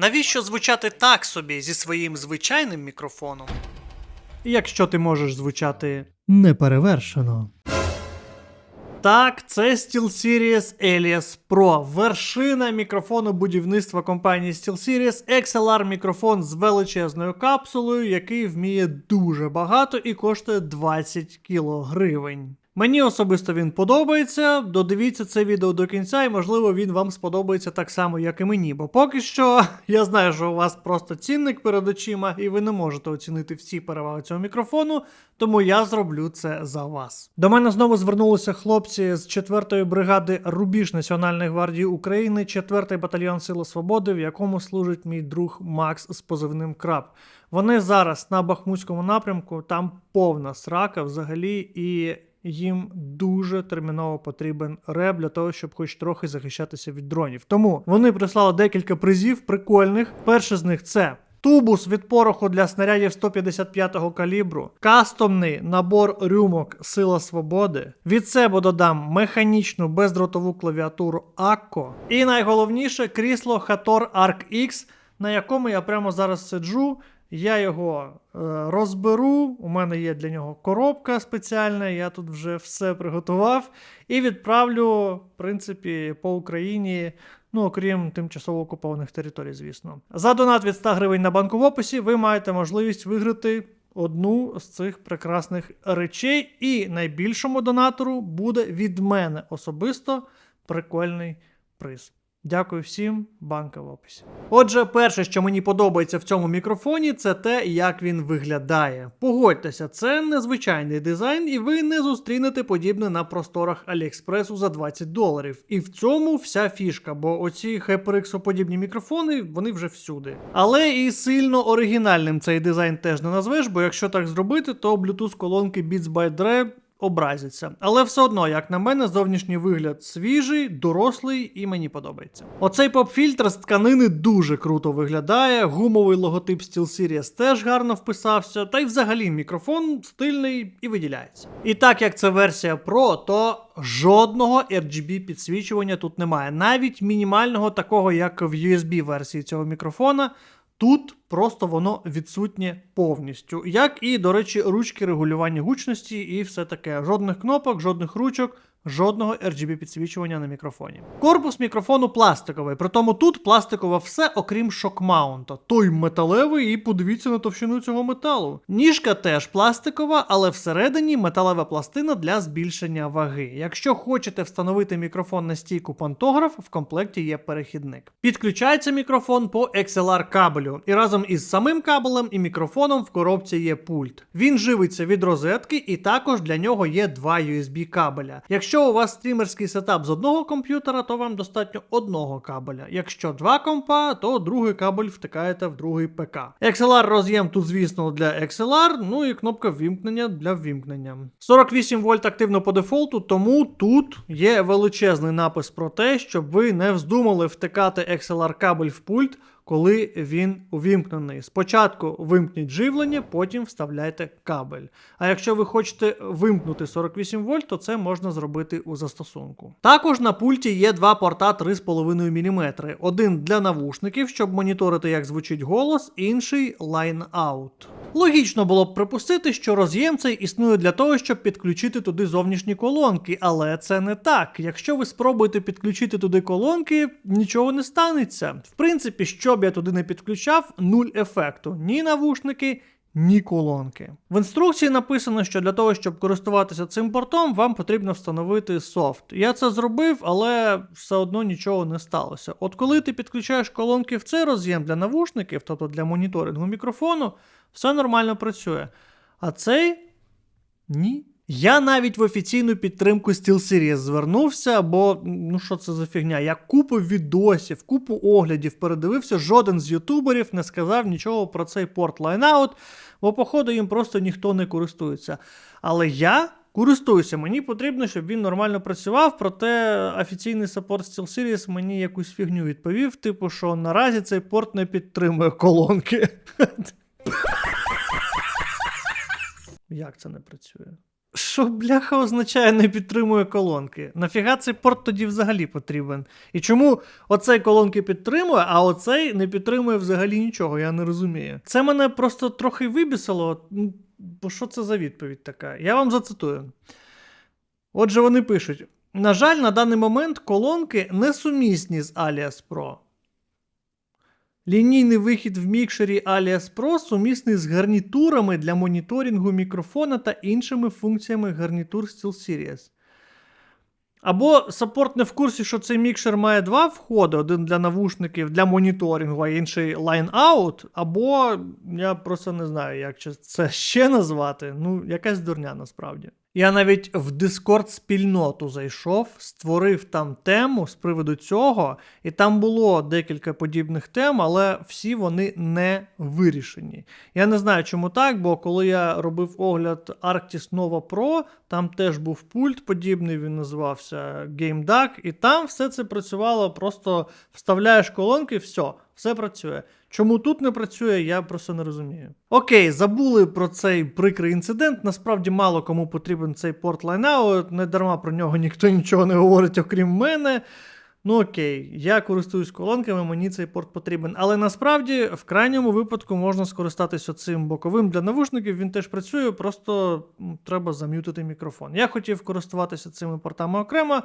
Навіщо звучати так собі зі своїм звичайним мікрофоном? Якщо ти можеш звучати Неперевершено. Так, це SteelSeries Elias Pro. Вершина мікрофону будівництва компанії SteelSeries XLR мікрофон з величезною капсулою, який вміє дуже багато і коштує 20 кіло гривень. Мені особисто він подобається. Додивіться це відео до кінця, і можливо він вам сподобається так само, як і мені. Бо поки що я знаю, що у вас просто цінник перед очима, і ви не можете оцінити всі переваги цього мікрофону, тому я зроблю це за вас. До мене знову звернулися хлопці з 4-ї бригади Рубіж Національної гвардії України, 4-й батальйон Сили Свободи, в якому служить мій друг Макс з позивним Краб. Вони зараз на Бахмутському напрямку, там повна срака взагалі, і їм дуже терміново потрібен реп для того, щоб хоч трохи захищатися від дронів. Тому вони прислали декілька призів прикольних. Перший з них це. Тубус від пороху для снарядів 155-го калібру, кастомний набор рюмок Сила Свободи. Від себе додам механічну бездротову клавіатуру Акко. І найголовніше крісло Hator Arc X, на якому я прямо зараз сиджу. Я його е, розберу. У мене є для нього коробка спеціальна. Я тут вже все приготував. І відправлю, в принципі, по Україні. Ну, окрім тимчасово окупованих територій, звісно. За донат від 100 гривень на банку в описі ви маєте можливість виграти одну з цих прекрасних речей. І найбільшому донатору буде від мене особисто прикольний приз. Дякую всім, банка в описі. Отже, перше, що мені подобається в цьому мікрофоні, це те, як він виглядає. Погодьтеся, це незвичайний дизайн, і ви не зустрінете подібне на просторах Аліекспресу за 20 доларів. І в цьому вся фішка, бо оці HyperX подібні мікрофони, вони вже всюди. Але і сильно оригінальним цей дизайн теж не назвеш, бо якщо так зробити, то Bluetooth колонки Beats by Dre образяться. Але все одно, як на мене, зовнішній вигляд свіжий, дорослий і мені подобається. Оцей поп-фільтр з тканини дуже круто виглядає. Гумовий логотип SteelSeries теж гарно вписався. Та й взагалі мікрофон стильний і виділяється. І так як це версія Pro, то жодного RGB підсвічування тут немає. Навіть мінімального такого, як в USB версії цього мікрофона. Тут просто воно відсутнє повністю. Як і, до речі, ручки регулювання гучності і все таке. Жодних кнопок, жодних ручок, жодного RGB підсвічування на мікрофоні. Корпус мікрофону пластиковий, притому тут пластикове все, окрім шокмаунта. Той металевий, і подивіться на товщину цього металу. Ніжка теж пластикова, але всередині металева пластина для збільшення ваги. Якщо хочете встановити мікрофон на стійку пантограф, в комплекті є перехідник. Підключається мікрофон по XLR кабелю, і разом із самим кабелем і мікрофоном в коробці є пульт. Він живиться від розетки, і також для нього є два USB кабеля. У вас стрімерський сетап з одного комп'ютера, то вам достатньо одного кабеля. Якщо два компа, то другий кабель втикаєте в другий ПК. XLR роз'єм тут, звісно, для XLR, ну і кнопка ввімкнення для ввімкнення. 48 вольт активно по дефолту, тому тут є величезний напис про те, щоб ви не вздумали втикати XLR кабель в пульт коли він увімкнений. Спочатку вимкніть живлення, потім вставляйте кабель. А якщо ви хочете вимкнути 48 вольт, то це можна зробити у застосунку. Також на пульті є два порта 3,5 мм. Один для навушників, щоб моніторити, як звучить голос, інший line-out. Логічно було б припустити, що роз'єм цей існує для того, щоб підключити туди зовнішні колонки, але це не так. Якщо ви спробуєте підключити туди колонки, нічого не станеться. В принципі, що б я туди не підключав, нуль ефекту. Ні навушники, ні колонки. В інструкції написано, що для того, щоб користуватися цим портом, вам потрібно встановити софт. Я це зробив, але все одно нічого не сталося. От коли ти підключаєш колонки в цей роз'єм для навушників, тобто для моніторингу мікрофону, все нормально працює. А цей ні. Я навіть в офіційну підтримку SteelSeries звернувся, бо ну що це за фігня? Я купу відосів, купу оглядів передивився, жоден з ютуберів не сказав нічого про цей порт Lineout, бо, походу, їм просто ніхто не користується. Але я. Користуюся, мені потрібно, щоб він нормально працював, проте офіційний саппорт SteelSeries мені якусь фігню відповів, типу, що наразі цей порт не підтримує колонки. Як це не працює? Що бляха означає не підтримує колонки? Нафіга цей порт тоді взагалі потрібен? І чому оцей колонки підтримує, а оцей не підтримує взагалі нічого? Я не розумію. Це мене просто трохи вибісило. Ну, Бо що це за відповідь така? Я вам зацитую. Отже, вони пишуть: на жаль, на даний момент колонки не сумісні з Alias Pro. Лінійний вихід в мікшері Alias Pro сумісний з гарнітурами для моніторингу мікрофона та іншими функціями гарнітур SteelSeries. Або саппорт не в курсі, що цей мікшер має два входи: один для навушників для моніторингу, а інший line-out, або я просто не знаю, як це ще назвати. Ну, якась дурня насправді. Я навіть в Discord спільноту зайшов, створив там тему з приводу цього, і там було декілька подібних тем, але всі вони не вирішені. Я не знаю, чому так, бо коли я робив огляд Arctis Nova Pro, там теж був пульт подібний, він називався Game Duck, і там все це працювало, просто вставляєш колонки, все, все працює. Чому тут не працює, я просто не розумію. Окей, забули про цей прикрий інцидент. Насправді мало кому потрібен цей порт лайнаут, не дарма про нього ніхто нічого не говорить, окрім мене. Ну окей, я користуюсь колонками, мені цей порт потрібен. Але насправді в крайньому випадку можна скористатися цим боковим для навушників. Він теж працює, просто треба зам'ютити мікрофон. Я хотів користуватися цими портами окремо.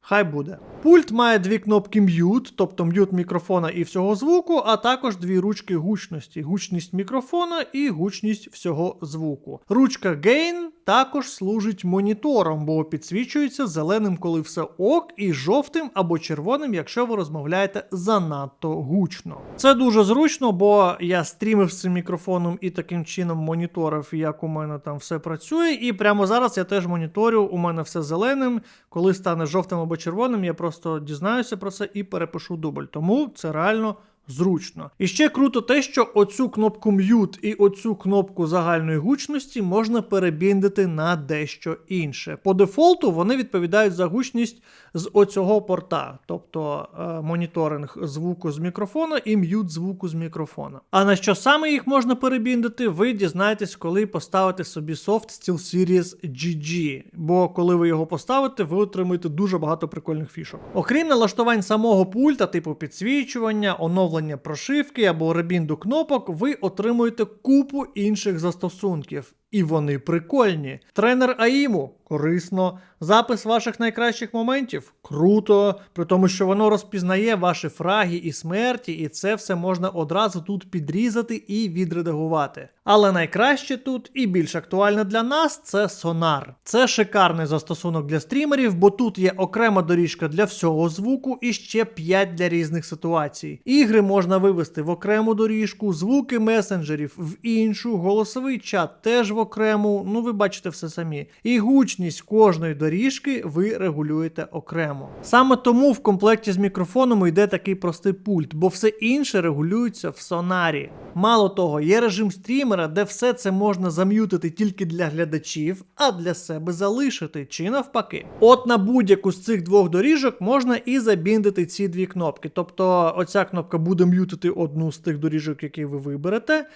Хай буде. Пульт має дві кнопки Mute, тобто м'ют мікрофона і всього звуку, а також дві ручки гучності: гучність мікрофона і гучність всього звуку. Ручка Gain також служить монітором, бо підсвічується зеленим, коли все ок, і жовтим або червоним, якщо ви розмовляєте занадто гучно. Це дуже зручно, бо я стрімив з цим мікрофоном і таким чином моніторив, як у мене там все працює. І прямо зараз я теж моніторю, у мене все зеленим. Коли стане жовтим або червоним, я просто дізнаюся про це і перепишу дубль. Тому це реально. Зручно. І ще круто те, що оцю кнопку Mute і оцю кнопку загальної гучності можна перебіндити на дещо інше. По дефолту вони відповідають за гучність з оцього порта, тобто е, моніторинг звуку з мікрофона і м'ют звуку з мікрофона. А на що саме їх можна перебіндити, ви дізнаєтесь, коли поставите собі софт SteelSeries GG. Бо коли ви його поставите, ви отримаєте дуже багато прикольних фішок. Окрім налаштувань самого пульта, типу підсвічування, оновлення прошивки або ребінду кнопок, ви отримуєте купу інших застосунків. І вони прикольні. Тренер АІМу корисно. Запис ваших найкращих моментів круто. При тому, що воно розпізнає ваші фраги і смерті, і це все можна одразу тут підрізати і відредагувати. Але найкраще тут і більш актуальне для нас це сонар. Це шикарний застосунок для стрімерів, бо тут є окрема доріжка для всього звуку і ще 5 для різних ситуацій. Ігри можна вивести в окрему доріжку, звуки месенджерів в іншу, голосовий чат теж в окрему. Ну ви бачите все самі. І гучність кожної доріжки ви регулюєте окремо. Саме тому в комплекті з мікрофоном йде такий простий пульт, бо все інше регулюється в сонарі. Мало того, є режим стрімера, де все це можна зам'ютити тільки для глядачів, а для себе залишити, чи навпаки. От на будь-яку з цих двох доріжок можна і забіндити ці дві кнопки. Тобто, оця кнопка буде м'ютити одну з тих доріжок, які ви виберете.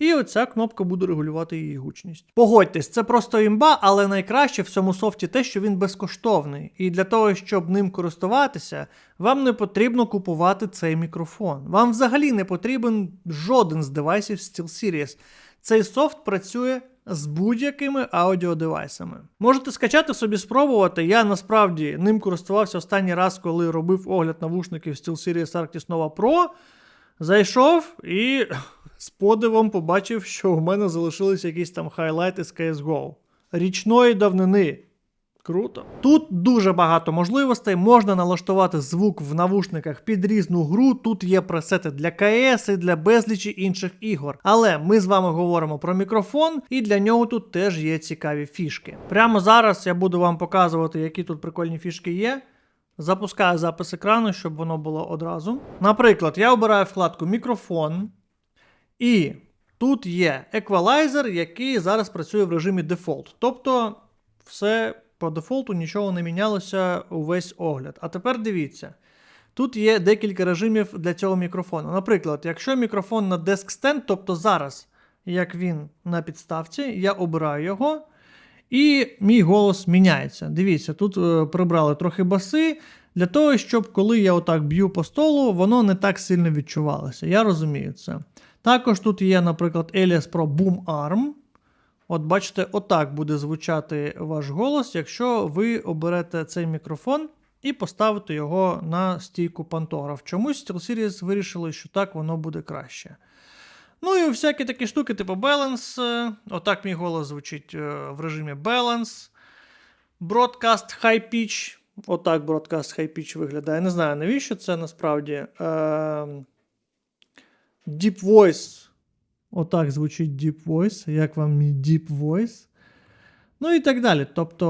І оця кнопка буде регулювати її гучність. Погодьтесь, це просто імба, але найкраще в цьому софті те, що він безкоштовний. І для того, щоб ним користуватися, вам не потрібно купувати цей мікрофон. Вам взагалі не потрібен жоден з девайсів SteelSeries. Цей софт працює з будь-якими аудіодевайсами. Можете скачати собі спробувати. Я насправді ним користувався останній раз, коли робив огляд навушників SteelSeries Arctis Nova Pro. Зайшов і з подивом побачив, що у мене залишились якісь там хайлайти з CSGO. Річної давнини. Круто. Тут дуже багато можливостей. Можна налаштувати звук в навушниках під різну гру. Тут є пресети для КС і для безлічі інших ігор. Але ми з вами говоримо про мікрофон, і для нього тут теж є цікаві фішки. Прямо зараз я буду вам показувати, які тут прикольні фішки є. Запускаю запис екрану, щоб воно було одразу. Наприклад, я обираю вкладку мікрофон. І тут є еквалайзер, який зараз працює в режимі дефолт. Тобто, все по дефолту нічого не мінялося увесь огляд. А тепер дивіться. Тут є декілька режимів для цього мікрофону. Наприклад, якщо мікрофон на Desk Stand, тобто зараз, як він на підставці, я обираю його. І мій голос міняється. Дивіться, тут е, прибрали трохи баси для того, щоб коли я отак б'ю по столу, воно не так сильно відчувалося. Я розумію це. Також тут є, наприклад, Elias Pro Boom Arm. От бачите, отак буде звучати ваш голос, якщо ви оберете цей мікрофон і поставите його на стійку пантограф. Чомусь SteelSeries вирішили, що так воно буде краще. Ну і всякі такі штуки, типу Balance. Отак мій голос звучить е, в режимі Balance. Broadcast High Pitch. Отак Broadcast High Pitch виглядає. Не знаю, навіщо це насправді. Е, Deep Voice. Отак звучить Deep Voice. Як вам мій Deep Voice? Ну і так далі. Тобто,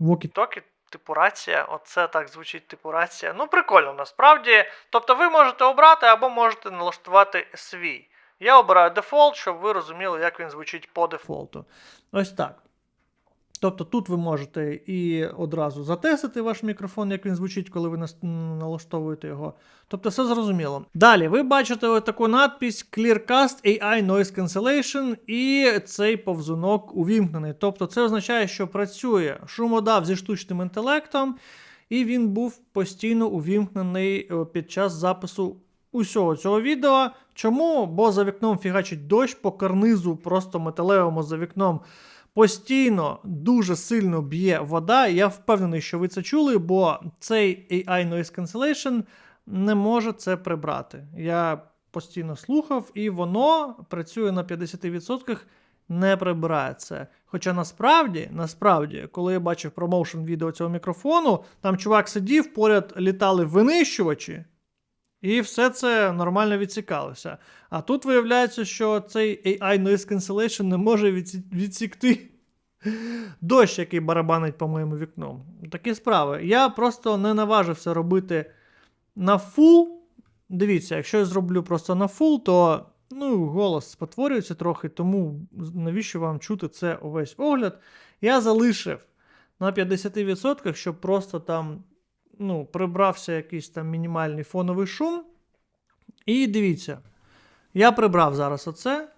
walkie-talkie, типу рація, оце так звучить типу рація. Ну, прикольно, насправді. Тобто, ви можете обрати або можете налаштувати свій. Я обираю дефолт, щоб ви розуміли, як він звучить по дефолту. Ось так. Тобто тут ви можете і одразу затестити ваш мікрофон, як він звучить, коли ви налаштовуєте його. Тобто все зрозуміло. Далі ви бачите ось таку надпись Clearcast AI Noise Cancellation, і цей повзунок увімкнений. Тобто це означає, що працює шумодав зі штучним інтелектом, і він був постійно увімкнений е, під час запису усього цього відео. Чому? Бо за вікном фігачить дощ по карнизу, просто металевому за вікном. Постійно дуже сильно б'є вода. Я впевнений, що ви це чули, бо цей AI Noise Cancellation не може це прибрати. Я постійно слухав, і воно працює на 50%, не прибирає це. Хоча насправді, насправді, коли я бачив промоушен відео цього мікрофону, там чувак сидів, поряд літали винищувачі, і все це нормально відсікалося. А тут виявляється, що цей AI Noise Cancellation не може відсікти дощ, який барабанить по моєму вікну. Такі справи. Я просто не наважився робити на фул. Дивіться, якщо я зроблю просто на фул, то ну, голос спотворюється трохи, тому навіщо вам чути це увесь огляд? Я залишив на 50%, щоб просто там ну, прибрався якийсь там мінімальний фоновий шум. І дивіться, я прибрав зараз оце.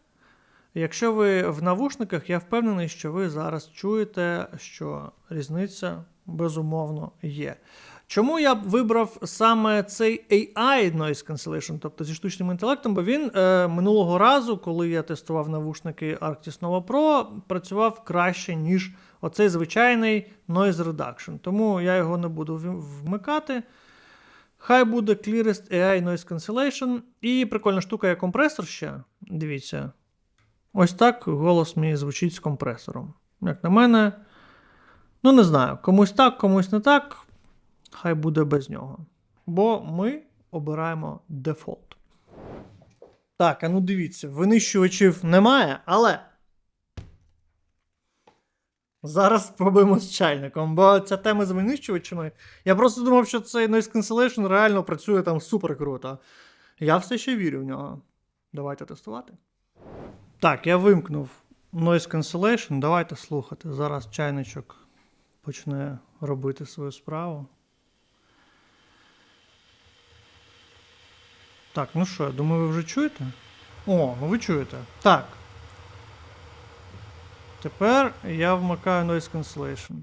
Якщо ви в навушниках, я впевнений, що ви зараз чуєте, що різниця безумовно є. Чому я вибрав саме цей AI Noise Cancellation, тобто зі штучним інтелектом, бо він е, минулого разу, коли я тестував навушники Arctis Nova Pro, працював краще, ніж оцей звичайний Noise Reduction. Тому я його не буду вмикати. Хай буде Clearest AI Noise Cancellation. І прикольна штука є компресор ще. Дивіться. Ось так голос мій звучить з компресором. Як на мене, ну не знаю, комусь так, комусь не так. Хай буде без нього. Бо ми обираємо дефолт. Так, а ну дивіться, винищувачів немає, але. Зараз спробуємо з чайником, бо ця тема з винищувачами. Я просто думав, що цей Noise Cancellation реально працює там супер круто. Я все ще вірю в нього. Давайте тестувати. Так, я вимкнув Noise Cancellation. Давайте слухати. Зараз чайничок почне робити свою справу. Так, ну що, я думаю, ви вже чуєте? О, ви чуєте. Так. Тепер я вмикаю Noise Cancellation.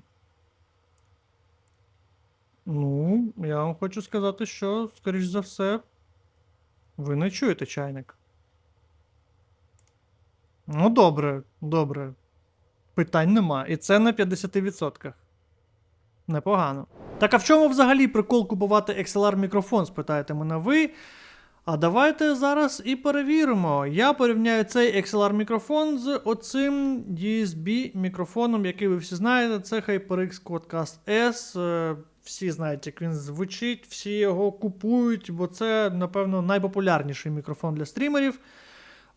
Ну, я вам хочу сказати, що, скоріш за все, ви не чуєте чайник. Ну, добре, добре. Питань нема. І це на 50%. Непогано. Так а в чому взагалі прикол купувати XLR мікрофон, спитаєте мене ви. А давайте зараз і перевіримо. Я порівняю цей XLR мікрофон з оцим USB мікрофоном, який ви всі знаєте. Це HyperX Quadcast S. Е, Всі знають, як він звучить, всі його купують, бо це, напевно, найпопулярніший мікрофон для стрімерів.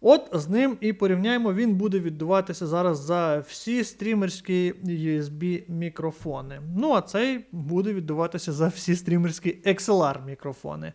От з ним і порівняємо, він буде віддуватися зараз за всі стрімерські USB мікрофони. Ну, а цей буде віддуватися за всі стрімерські XLR мікрофони.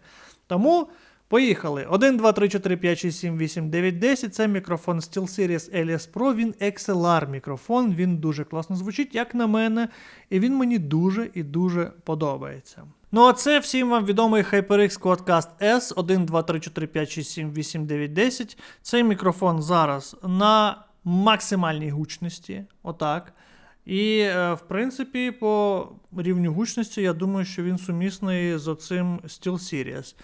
Тому поїхали. 1, 2, 3, 4, 5, 6, 7, 8, 9, 10. Це мікрофон SteelSeries Elias Pro. Він XLR мікрофон, він дуже класно звучить, як на мене, і він мені дуже і дуже подобається. Ну, а це всім вам відомий HyperX Quadcast S 1, 2, 3, 4, 5, 6, 7, 8, 9, 10. Цей мікрофон зараз на максимальній гучності. Отак. І, е, в принципі, по рівню гучності, я думаю, що він сумісний з оцим SteelSeries.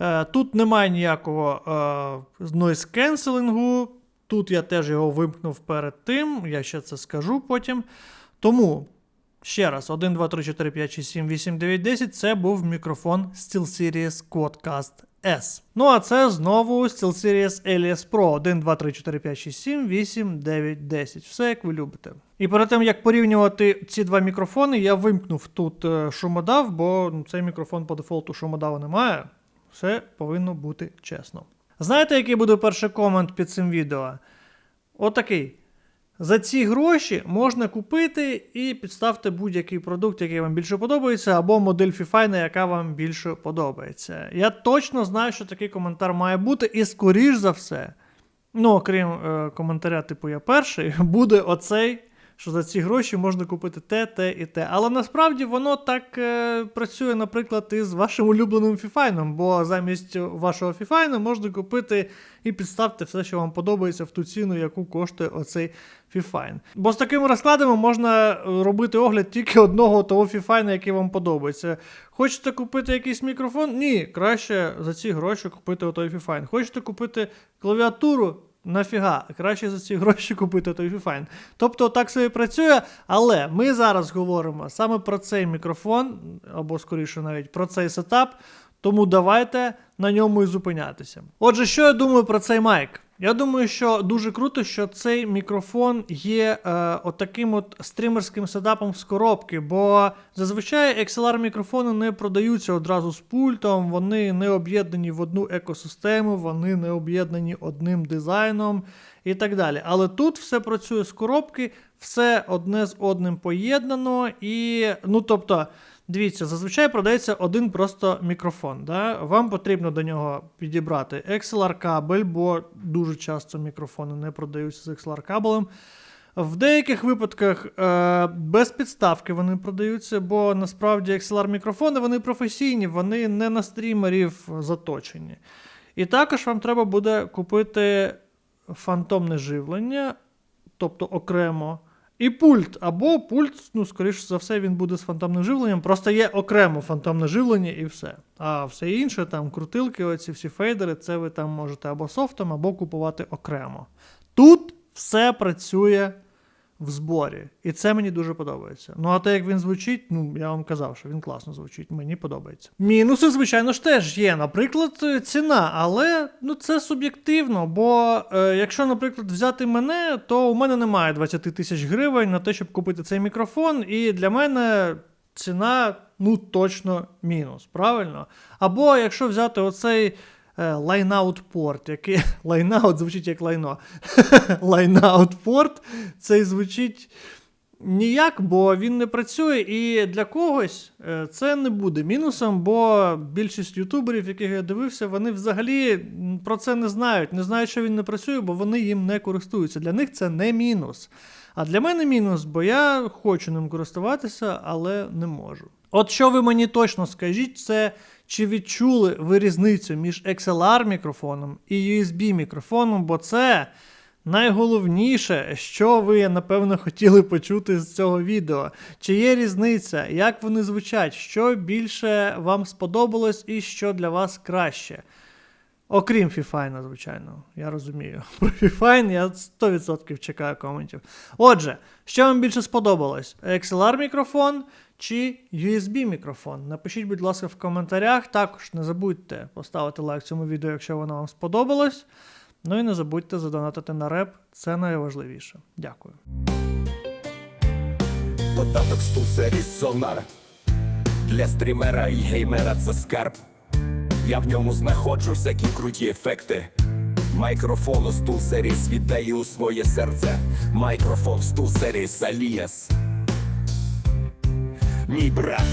Е, Тут немає ніякого е, noise cancelling. Тут я теж його вимкнув перед тим, я ще це скажу потім. Тому, ще раз, 1, 2, 3, 4, 5, 6, 7, 8, 9, 10 це був мікрофон SteelSeries Quadcast S. Ну а це знову SteelSeries Alias Pro 1, 2, 3, 4, 5, 6, 7, 8, 9, 10. Все як ви любите. І перед тим як порівнювати ці два мікрофони, я вимкнув тут е, шумодав, бо ну, цей мікрофон по дефолту шумодаву немає. Все повинно бути чесно. Знаєте, який буде перший комент під цим відео? Отакий. За ці гроші можна купити і підставте будь-який продукт, який вам більше подобається, або модель Fifine, яка вам більше подобається. Я точно знаю, що такий коментар має бути, і скоріш за все, ну, окрім е, коментаря, типу я перший, буде оцей, що за ці гроші можна купити те, те і те. Але насправді воно так е, працює, наприклад, із вашим улюбленим фіфайном, бо замість вашого фіфайну можна купити і підставте все, що вам подобається в ту ціну, яку коштує оцей фіфайн. Бо з такими розкладами можна е, робити огляд тільки одного того фіфайна, який вам подобається. Хочете купити якийсь мікрофон? Ні, краще за ці гроші купити отой фіфайн. Хочете купити клавіатуру? Нафіга, краще за ці гроші купити той фіфайн. Тобто так собі працює, але ми зараз говоримо саме про цей мікрофон, або скоріше навіть про цей сетап. Тому давайте на ньому і зупинятися. Отже, що я думаю про цей майк? Я думаю, що дуже круто, що цей мікрофон є е, отаким от стрімерським сетапом з коробки, бо зазвичай XLR мікрофони не продаються одразу з пультом, вони не об'єднані в одну екосистему, вони не об'єднані одним дизайном і так далі. Але тут все працює з коробки, все одне з одним поєднано, і ну тобто. Дивіться, зазвичай продається один просто мікрофон. Да? Вам потрібно до нього підібрати XLR кабель, бо дуже часто мікрофони не продаються з XLR кабелем. В деяких випадках е, без підставки вони продаються, бо насправді XLR мікрофони вони професійні, вони не на стрімерів заточені. І також вам треба буде купити фантомне живлення, тобто окремо. І пульт, або пульт, ну, скоріш за все, він буде з фантомним живленням. Просто є окремо фантомне живлення і все. А все інше, там крутилки, оці всі фейдери, це ви там можете або софтом, або купувати окремо. Тут все працює в зборі. І це мені дуже подобається. Ну, а те, як він звучить, ну я вам казав, що він класно звучить, мені подобається. Мінуси, звичайно ж, теж є. Наприклад, е, ціна, але ну це суб'єктивно. Бо е, якщо, наприклад, взяти мене, то у мене немає 20 тисяч гривень на те, щоб купити цей мікрофон, і для мене. Ціна, ну, точно мінус, правильно? Або якщо взяти оцей лайнаут порт, який лайнаут звучить як лайно. Лайнаут порт, цей звучить ніяк, бо він не працює, і для когось е, це не буде мінусом, бо більшість ютуберів, яких я дивився, вони взагалі про це не знають. Не знають, що він не працює, бо вони їм не користуються. Для них це не мінус. А для мене мінус, бо я хочу ним користуватися, але не можу. От що ви мені точно скажіть, це чи відчули ви різницю між XLR мікрофоном і USB мікрофоном, бо це найголовніше, що ви, напевно, хотіли почути з цього відео. Чи є різниця, як вони звучать, що більше вам сподобалось і що для вас краще? Окрім Фіфайна, звичайно, я розумію. Про Фіфайн я 100% чекаю коментів. Отже, що вам більше сподобалось? XLR мікрофон чи USB мікрофон? Напишіть, будь ласка, в коментарях. Також не забудьте поставити лайк цьому відео, якщо воно вам сподобалось. Ну і не забудьте задонатити на реп, це найважливіше. Дякую. Додаток SteelSeries Sonar Для стрімера і геймера це скарб. Я в ньому знаходжу всякі круті ефекти. Майкрофон у віддає віддаю своє серце. Майкрофон серіс Аліас. Мій брат